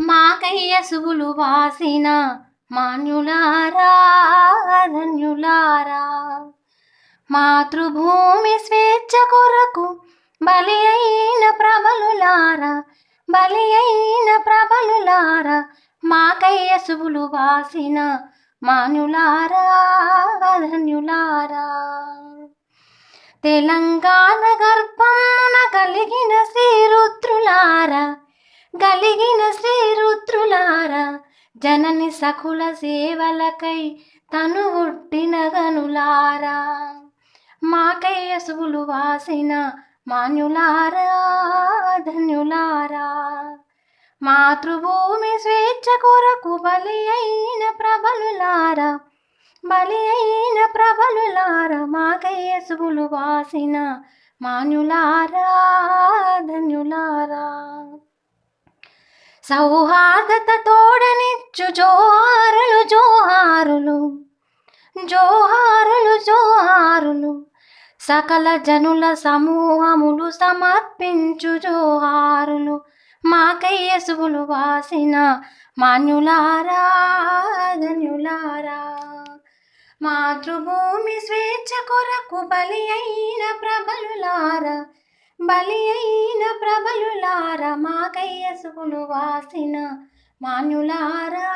మాకయ్యసుగులు వాసిన మాన్యులారా ధన్యులారా. మాతృభూమి స్వేచ్ఛ కొరకు బలి అయిన ప్రబలులారా బలి అయిన ప్రబలులారా. మాకయ్యసుగులు వాసిన మాన్యులారా ధన్యులారా. తెలంగాణ గర్భమున కలిగిన శ్రీరుద్రులారా శ్రీ శ్రీరుద్రులారా జనని సకుల సేవలకై తను ఉట్టిన గనులారా. మాకై అసువులు వాసిన మాన్యులారా ధన్యులారా. మాతృభూమి స్వేచ్ఛ కొరకు బలి అయిన ప్రబలులారా బలి అయిన ప్రబలులారా. మాకై అసువులు వాసిన మాన్యులారా ధన్యులారా. సౌహార్దత తోడనిచ్చు జోహారులు జోహారులు. జోహారులు జోహారులు. సకల జనుల సమూహములు సమర్పించు జోహారులు. మాకయ్యసువులు వాసిన మాన్యులారా ధన్యులారా. మాతృభూమి స్వేచ్ఛ కొరకు బలి అయిన ప్రబలులారా. బలి అయిన ప్రబలులారా మాకయ్యసుకులు వాసిన మాన్యులారా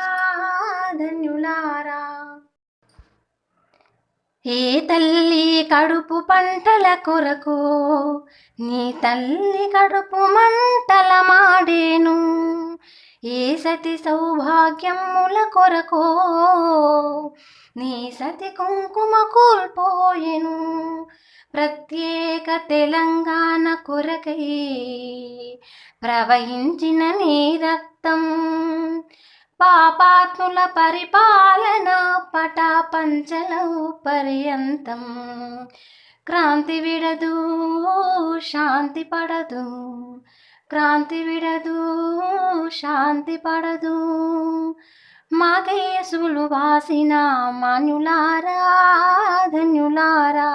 ధన్యులారా. ఏ తల్లి కడుపు పంటల కొరకు నీ తల్లి కడుపు మంటల మాడేను. ఏ సతి సౌభాగ్యముల కొరకో నీ సతి కుంకుమ కూల్పోయెను. ప్రత్యేక తెలంగాణ కొరకై ప్రవహించిన నీ రక్తం. పాపాత్ముల పరిపాలన పటాపంచల పర్యంతం. క్రాంతి విడదు శాంతి పడదు. క్రాంతి విడదు శాంతి పడదు. మాకేసులు వాసిన మాన్యులారా ధన్యులారా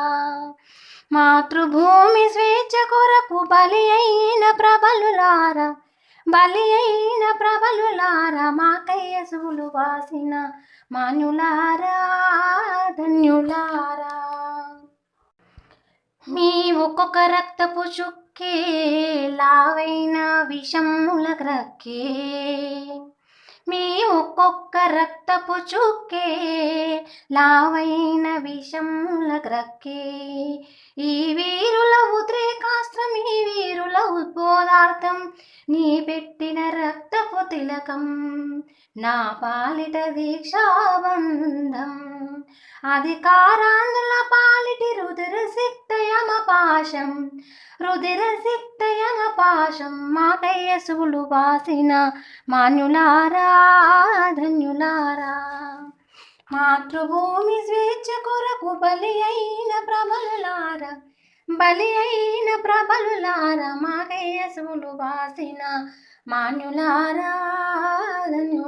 మాతృభూమి స్వేచ్ఛ కొరకు బలి అయిన ప్రబలులారా బలి అయిన ప్రబలులారా మాకయ్యసులు వాసిన మాన్యులారా ధన్యులారా మీ ఒక్కొక్క రక్తపు చుక్కే లావైన విషముల గ్రక్కే మీ ఒక్కొక్క రక్తపు చుక్కే లావైన విషముల గ్రక్కే. ఈ వీరుల ఉద్రేకాస్త్రం ఈ వీరుల ఉద్బోధార్థం నీ పెట్టిన రక్తపు తిలకం నా పాలిట దీక్షాబంధం. అధికారాంధ్రుల పాలిటి రుదిర సిక్తయమ పాశం రుదిర సిక్తయమ పాశం మాకయ్యసులు వాసిన మాన్యులారా ధన్యులారా. మాతృభూమి స్వేచ్ఛ కొరకు బలి అయిన ప్రబలులార బలి అయిన ప్రబలులార మాకయ్య సులు వాసిన మాన్యులారా ధన్యులారా